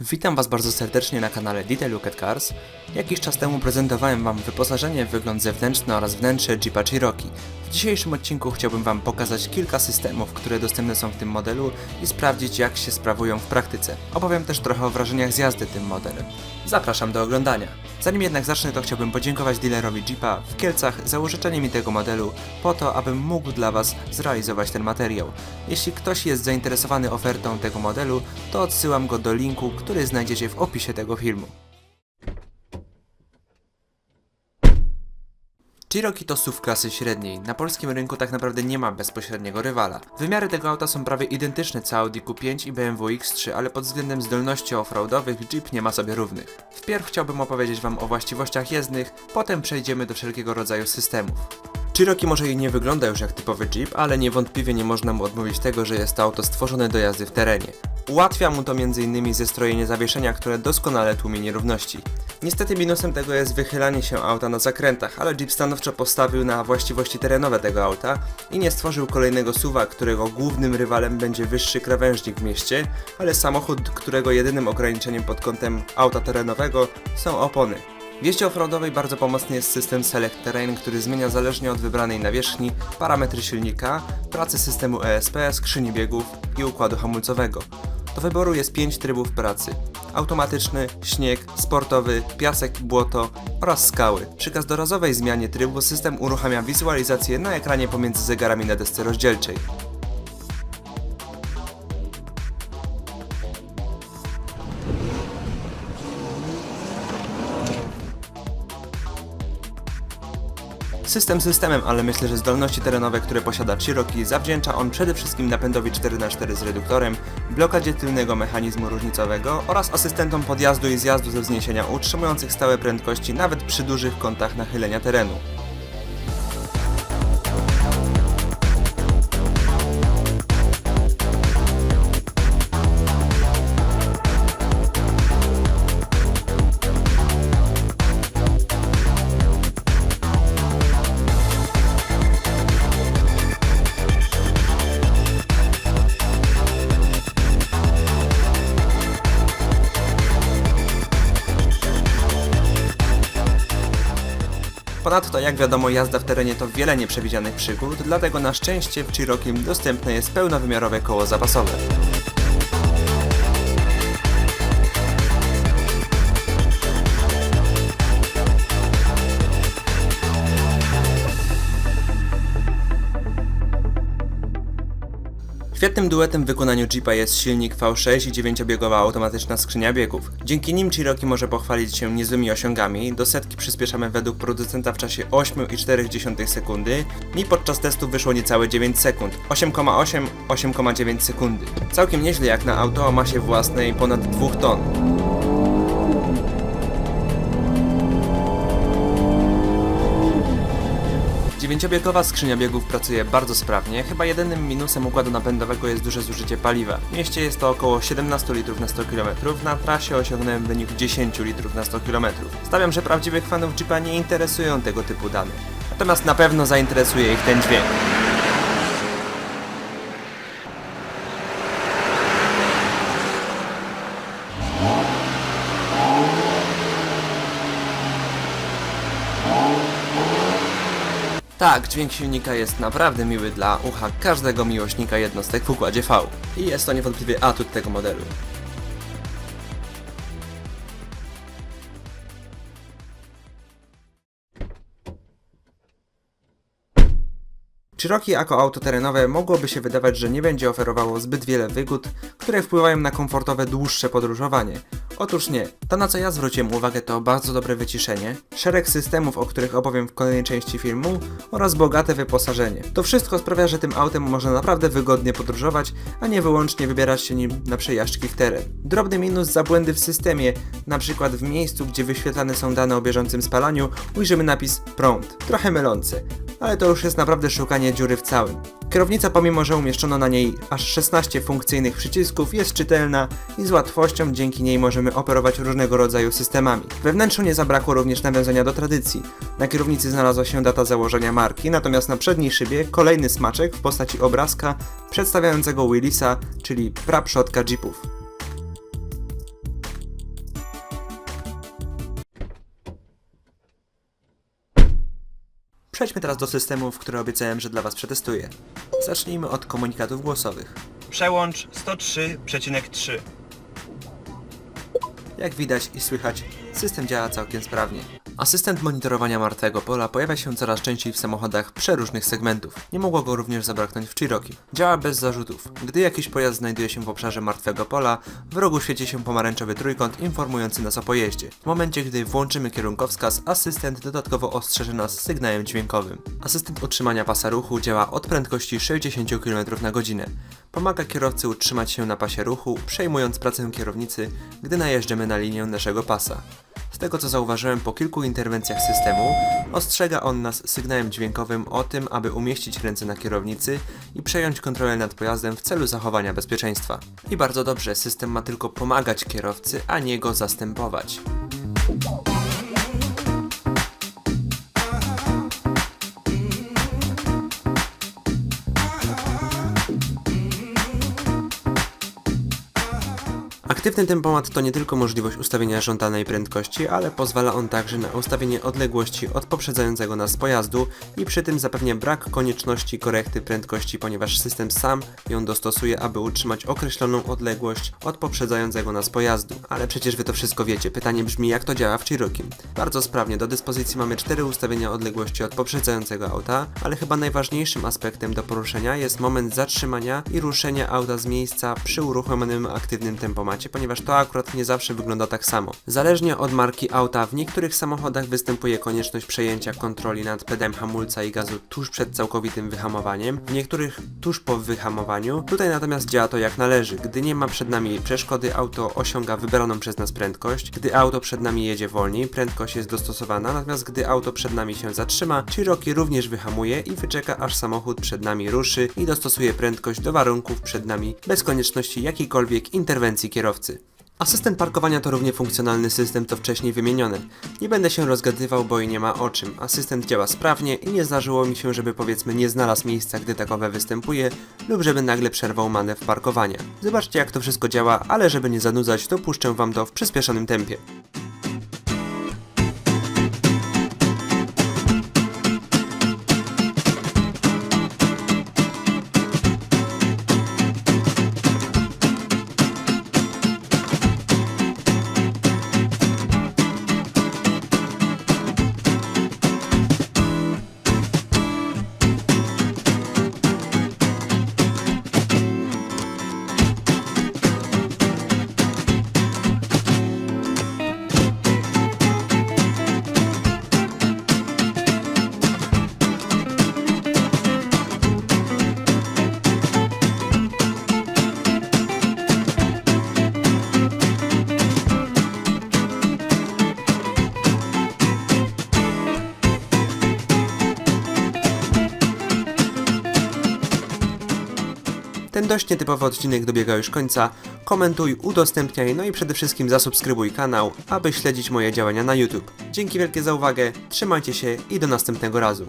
Witam Was bardzo serdecznie na kanale Detail Look at Cars. Jakiś czas temu prezentowałem Wam wyposażenie, wygląd zewnętrzny oraz wnętrze Jeepa Cherokee. W dzisiejszym odcinku chciałbym Wam pokazać kilka systemów, które dostępne są w tym modelu i sprawdzić jak się sprawują w praktyce. Opowiem też trochę o wrażeniach z jazdy tym modelem. Zapraszam do oglądania. Zanim jednak zacznę, to chciałbym podziękować dealerowi Jeepa w Kielcach za użyczenie mi tego modelu po to, abym mógł dla Was zrealizować ten materiał. Jeśli ktoś jest zainteresowany ofertą tego modelu, to odsyłam go do linku, który znajdziecie w opisie tego filmu. Cherokee to SUV klasy średniej. Na polskim rynku tak naprawdę nie ma bezpośredniego rywala. Wymiary tego auta są prawie identyczne co Audi Q5 i BMW X3, ale pod względem zdolności offroadowych Jeep nie ma sobie równych. Wpierw chciałbym opowiedzieć Wam o właściwościach jezdnych, potem przejdziemy do wszelkiego rodzaju systemów. Cherokee może i nie wygląda już jak typowy Jeep, ale niewątpliwie nie można mu odmówić tego, że jest to auto stworzone do jazdy w terenie. Ułatwia mu to m.in. zestrojenie zawieszenia, które doskonale tłumi nierówności. Niestety minusem tego jest wychylanie się auta na zakrętach, ale Jeep stanowczo postawił na właściwości terenowe tego auta i nie stworzył kolejnego suwa, którego głównym rywalem będzie wyższy krawężnik w mieście, ale samochód, którego jedynym ograniczeniem pod kątem auta terenowego są opony. W jeździe offroadowej bardzo pomocny jest system Select Terrain, który zmienia zależnie od wybranej nawierzchni parametry silnika, pracy systemu ESP, skrzyni biegów i układu hamulcowego. Do wyboru jest 5 trybów pracy. Automatyczny, śnieg, sportowy, piasek, błoto oraz skały. Przy każdorazowej zmianie trybu system uruchamia wizualizację na ekranie pomiędzy zegarami na desce rozdzielczej. System systemem, ale myślę, że zdolności terenowe, które posiada Cherokee, zawdzięcza on przede wszystkim napędowi 4x4 z reduktorem, blokadzie tylnego mechanizmu różnicowego oraz asystentom podjazdu i zjazdu ze wzniesienia utrzymujących stałe prędkości nawet przy dużych kątach nachylenia terenu. Ponadto, jak wiadomo, jazda w terenie to wiele nieprzewidzianych przygód, dlatego na szczęście w Cherokee dostępne jest pełnowymiarowe koło zapasowe. Świetnym duetem w wykonaniu Jeepa jest silnik V6 i 9-biegowa automatyczna skrzynia biegów. Dzięki nim Cherokee może pochwalić się niezłymi osiągami. Do setki przyspieszamy według producenta w czasie 8,4 sekundy. Mi podczas testu wyszło niecałe 9 sekund. 8,8, 8,9 sekundy. Całkiem nieźle jak na auto o masie własnej ponad 2 ton. Dziewięciobiegowa skrzynia biegów pracuje bardzo sprawnie, chyba jedynym minusem układu napędowego jest duże zużycie paliwa. W mieście jest to około 17 litrów na 100 km, na trasie osiągnąłem wynik 10 litrów na 100 km. Stawiam, że prawdziwych fanów Jeepa nie interesują tego typu dane. Natomiast na pewno zainteresuje ich ten dźwięk. Tak, dźwięk silnika jest naprawdę miły dla ucha każdego miłośnika jednostek w układzie V. I jest to niewątpliwie atut tego modelu. Cherokee jako auto terenowe mogłoby się wydawać, że nie będzie oferowało zbyt wiele wygód, które wpływają na komfortowe dłuższe podróżowanie. Otóż nie. To na co ja zwróciłem uwagę to bardzo dobre wyciszenie, szereg systemów, o których opowiem w kolejnej części filmu oraz bogate wyposażenie. To wszystko sprawia, że tym autem można naprawdę wygodnie podróżować, a nie wyłącznie wybierać się nim na przejażdżki w teren. Drobny minus za błędy w systemie, na przykład w miejscu, gdzie wyświetlane są dane o bieżącym spalaniu, ujrzymy napis prąd. Trochę mylący ale to już jest naprawdę szukanie dziury w całym. Kierownica, pomimo że umieszczono na niej aż 16 funkcyjnych przycisków, jest czytelna i z łatwością dzięki niej możemy operować różnego rodzaju systemami. We wnętrzu nie zabrakło również nawiązania do tradycji. Na kierownicy znalazła się data założenia marki, natomiast na przedniej szybie kolejny smaczek w postaci obrazka przedstawiającego Willisa, czyli praprzodka Jeepów. Przejdźmy teraz do systemów, które obiecałem, że dla Was przetestuję. Zacznijmy od komunikatów głosowych. Przełącz 103,3. Jak widać i słychać, system działa całkiem sprawnie. Asystent monitorowania martwego pola pojawia się coraz częściej w samochodach przeróżnych segmentów. Nie mogło go również zabraknąć w Cherokee. Działa bez zarzutów. Gdy jakiś pojazd znajduje się w obszarze martwego pola, w rogu świeci się pomarańczowy trójkąt informujący nas o pojeździe. W momencie, gdy włączymy kierunkowskaz, asystent dodatkowo ostrzeże nas sygnałem dźwiękowym. Asystent utrzymania pasa ruchu działa od prędkości 60 km na godzinę. Pomaga kierowcy utrzymać się na pasie ruchu, przejmując pracę kierownicy, gdy najeżdżamy na linię naszego pasa. Z tego co zauważyłem po kilku interwencjach systemu, ostrzega on nas sygnałem dźwiękowym o tym, aby umieścić ręce na kierownicy i przejąć kontrolę nad pojazdem w celu zachowania bezpieczeństwa. I bardzo dobrze, system ma tylko pomagać kierowcy, a nie go zastępować. Aktywny tempomat to nie tylko możliwość ustawienia żądanej prędkości, ale pozwala on także na ustawienie odległości od poprzedzającego nas pojazdu i przy tym zapewnia brak konieczności korekty prędkości, ponieważ system sam ją dostosuje, aby utrzymać określoną odległość od poprzedzającego nas pojazdu. Ale przecież wy to wszystko wiecie. Pytanie brzmi, jak to działa w Cherokee. Bardzo sprawnie, do dyspozycji mamy cztery ustawienia odległości od poprzedzającego auta, ale chyba najważniejszym aspektem do poruszenia jest moment zatrzymania i ruszenia auta z miejsca przy uruchomionym aktywnym tempomacie, ponieważ to akurat nie zawsze wygląda tak samo. Zależnie od marki auta, w niektórych samochodach występuje konieczność przejęcia kontroli nad pedałem hamulca i gazu tuż przed całkowitym wyhamowaniem, w niektórych tuż po wyhamowaniu. Tutaj natomiast działa to jak należy. Gdy nie ma przed nami przeszkody, auto osiąga wybraną przez nas prędkość. Gdy auto przed nami jedzie wolniej, prędkość jest dostosowana, natomiast gdy auto przed nami się zatrzyma, Cherokee również wyhamuje i wyczeka aż samochód przed nami ruszy i dostosuje prędkość do warunków przed nami bez konieczności jakiejkolwiek interwencji kierowcy. Asystent parkowania to równie funkcjonalny system to wcześniej wymieniony. Nie będę się rozgadywał, bo i nie ma o czym. Asystent działa sprawnie i nie zdarzyło mi się, żeby powiedzmy nie znalazł miejsca, gdy takowe występuje, lub żeby nagle przerwał manewr parkowania. Zobaczcie jak to wszystko działa, ale żeby nie zanudzać, to puszczę wam to w przyspieszonym tempie. Ten dość nietypowy odcinek dobiega już końca. Komentuj, udostępniaj, no i przede wszystkim zasubskrybuj kanał, aby śledzić moje działania na YouTube. Dzięki wielkie za uwagę, trzymajcie się i do następnego razu.